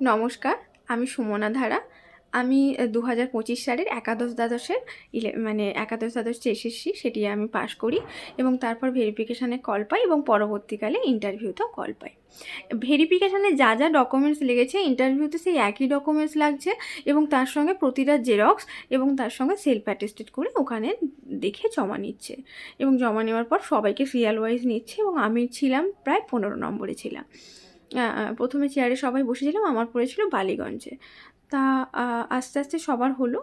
নমস্কার, আমি সুমনা ধারা। আমি দু হাজার পঁচিশ সালের একাদশ দ্বাদশের ইলে মানে একাদশ দ্বাদশ যে এসএসসি সেটি আমি পাশ করি এবং তারপর ভেরিফিকেশানে কল পাই এবং পরবর্তীকালে ইন্টারভিউতেও কল পাই। ভেরিফিকেশানে যা যা ডকুমেন্টস লেগেছে ইন্টারভিউতে সেই একই ডকুমেন্টস লাগছে এবং তার সঙ্গে প্রতিটা জেরক্স এবং তার সঙ্গে সেলফ অ্যাটেস্টেড করে ওখানে দেখে জমা নিচ্ছে এবং জমা নেওয়ার পর সবাইকে সিরিয়াল ওয়াইজ নিচ্ছে এবং আমি ছিলাম প্রায় পনেরো নম্বরে ছিলাম। প্রথমে চেয়ারে সবাই বসেছিলাম, আমার পড়েছিল বালিগঞ্জে। তা আস্তে আস্তে সবার হলো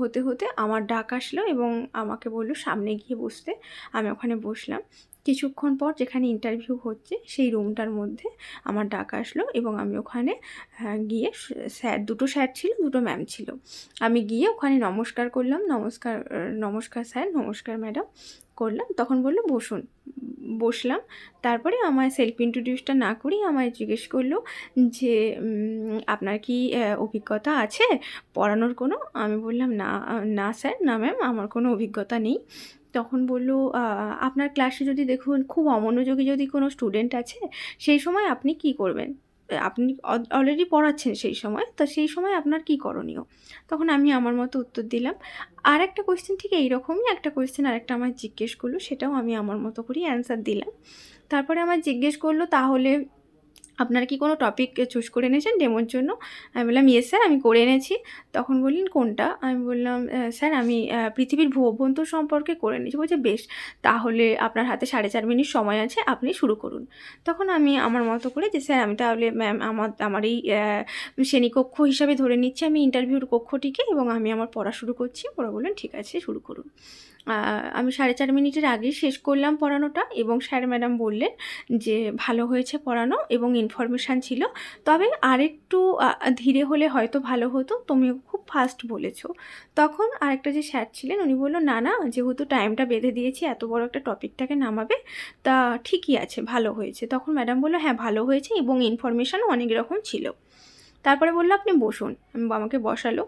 হতে হতে আমার ডাক আসলো এবং আমাকে বলল, সামনে গিয়ে বসতে। আমি ওখানে বসলাম। কিছুক্ষণ পর যেখানে ইন্টারভিউ হচ্ছে, সেই রুমটার মধ্যে আমার ডাক আসলো এবং আমি ওখানে গিয়ে স্যার দুটো স্যার ছিল, দুটো ম্যাম ছিল। আমি গিয়ে ওখানে নমস্কার করলাম, নমস্কার নমস্কার স্যার নমস্কার ম্যাডাম করলাম, তখন বলল, বসুন। বসলাম। তারপরে আমায় সেলফ ইন্ট্রোডিউসটা না করেই আমায় জিজ্ঞেস করল যে আপনার কি অভিজ্ঞতা আছে? পড়ানোর কোনো? আমি বললাম, না না স্যার, না ম্যাম, আমার কোনো অভিজ্ঞতা নেই। তখন বলল আপনার ক্লাসে যদি দেখুন, খুব অমনোযোগী যদি কোনো স্টুডেন্ট আছে, সেই সময় আপনি কি করবেন? আপনি অলরেডি পড়াচ্ছেন সেই সময়, তো সেই সময় আপনার কি করণীয়? তখন আমি আমার মতো উত্তর দিলাম। আর একটা কোয়েশ্চেন ঠিক এইরকমই, একটা কোয়েশ্চেন আরেকটা আমার জিজ্ঞেস করল, সেটাও আমি আমার মতো করেই অ্যান্সার দিলাম। তারপরে আমার জিজ্ঞেস করল, তাহলে আপনারা কি কোনো টপিক চুজ করে এনেছেন ডেমোর জন্য? আমি বললাম ইয়েস স্যার আমি করে এনেছি। তখন বললেন, কোনটা? আমি বললাম স্যার আমি পৃথিবীর ভূ অভ্যন্তর সম্পর্কে করে এনেছি। বলছে, বেশ, তাহলে আপনার হাতে সাড়ে চার মিনিট সময় আছে, আপনি শুরু করুন। তখন আমি আমার মতো করে যে স্যার আমি তাহলে ম্যাম আমার আমার এই শ্রেণীকক্ষ হিসাবে ধরে নিচ্ছি আমি ইন্টারভিউর কক্ষটিকে এবং আমি আমার পড়া শুরু করছি। ওরা বললেন, ঠিক আছে, শুরু করুন। আমি সাড়ে চার মিনিটের আগেই শেষ করলাম পড়ানোটা এবং স্যার ম্যাডাম বললেন যে ভালো হয়েছে পড়ানো এবং ইনফরমেশান ছিল। তবে আরেকটু ধীরে হলে হয়তো ভালো হতো, তুমিও খুব ফাস্ট বলেছ। তখন আরেকটা যে স্যার ছিলেন, উনি বলল, না না, যেহেতু টাইমটা বেঁধে দিয়েছি, এত বড় একটা টপিকটাকে নামাবে, তা ঠিকই আছে, ভালো হয়েছে। তখন ম্যাডাম বলল হ্যাঁ ভালো হয়েছে এবং ইনফরমেশানও অনেক রকম ছিল। তারপরে বলল, আপনি বসুন আমি আমাকে বসালো।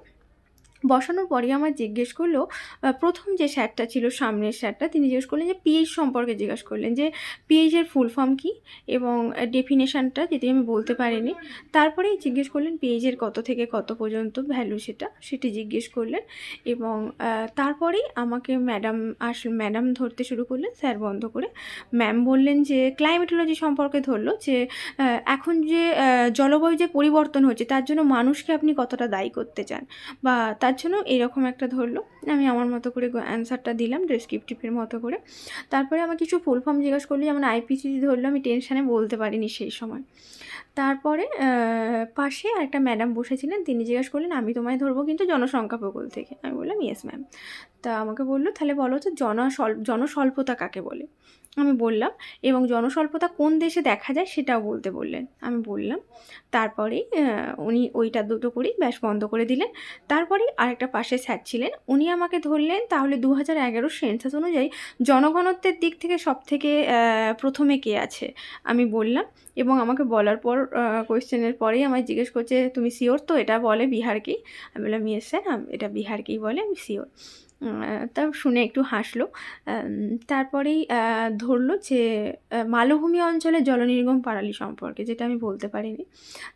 বসানোর পরেই আমার জিজ্ঞেস করল প্রথম যে স্যারটা ছিল, সামনের স্যারটা, তিনি জিজ্ঞেস করলেন যে পিএইচ সম্পর্কে জিজ্ঞেস করলেন যে পিএইচের ফুল ফর্ম কী এবং ডেফিনেশানটা যেটি আমি বলতে পারিনি। তারপরেই জিজ্ঞেস করলেন পেজের কত থেকে কত পর্যন্ত ভ্যালু সেটা, সেটি জিজ্ঞেস করলেন এবং তারপরেই আমাকে ম্যাডাম আস ম্যাডাম ধরতে শুরু করলেন, স্যার বন্ধ করে। ম্যাম বললেন যে ক্লাইমেটোলজি সম্পর্কে ধরলো যে এখন যে জলবায়ু যে পরিবর্তন হচ্ছে, তার জন্য মানুষকে আপনি কতটা দায়ী করতে চান বা তার জন্য এরকম একটা ধরলো। আমি আমার মতো করে অ্যান্সারটা দিলাম ডেসক্রিপটিভের মতো করে। তারপরে আমার কিছু ফুল ফর্ম জিজ্ঞেস করল, যেমন আইপিসি ধরলো, আমি টেনশানে বলতে পারিনি সেই সময়। তারপরে পাশে একটা ম্যাডাম বসেছিলেন, তিনি জিজ্ঞেস করলেন, আমি তোমায় ধরবো কিন্তু জনসংখ্যা ভূগোল থেকে? আমি বললাম ইয়েস ম্যাম তা আমাকে বলল, তাহলে বলো তো জনস্বল জনস্বল্পতা কাকে বলে? আমি বললাম, এবং জনস্বল্পতা কোন দেশে দেখা যায় সেটাও বলতে বললেন। আমি বললাম, তারপরেই উনি ওইটা দুটো করেই ব্যাস বন্ধ করে দিলেন। তারপরেই আরেকটা পাশে স্যার ছিলেন, উনি আমাকে ধরলেন তাহলে দু হাজার এগারো সেন্সাস অনুযায়ী জনগণত্বের দিক থেকে সব থেকে প্রথমে কে আছে? আমি বললাম এবং আমাকে বলার পর কোয়েশ্চেনের পরেই আমায় জিজ্ঞেস করছে, তুমি শিওর তো? এটা বলে বিহারকেই আমি বললাম ইয়েস স্যার এটা বিহারকেই বলে? আমি শিওর তা শুনে একটু হাসলো। তারপরেই ধরলো যে মালভূমি অঞ্চলে জলনির্গম পারালি সম্পর্কে, যেটা আমি বলতে পারিনি।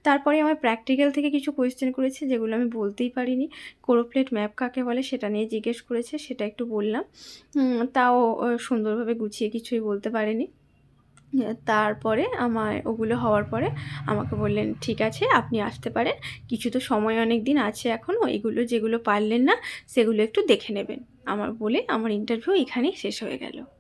তারপরে আমার প্র্যাকটিক্যাল থেকে কিছু কোয়েশ্চেন করেছে, যেগুলো আমি বলতেই পারিনি। কোরোপ্লেট ম্যাপ কাকে বলে, সেটা নিয়ে জিজ্ঞেস করেছে, সেটা একটু বললাম। তাও সুন্দরভাবে গুছিয়ে কিছুই বলতে পারিনি। তারপরে আমার, ওগুলো হওয়ার পরে আমাকে বললেন, ঠিক আছে, আপনি আসতে পারেন। কিছু তো সময় অনেক দিন আছে এখনও এগুলো যেগুলো পারলেন না, সেগুলো একটু দেখে নেবেন। আমার বলে আমার ইন্টারভিউ এখানেই শেষ হয়ে গেল।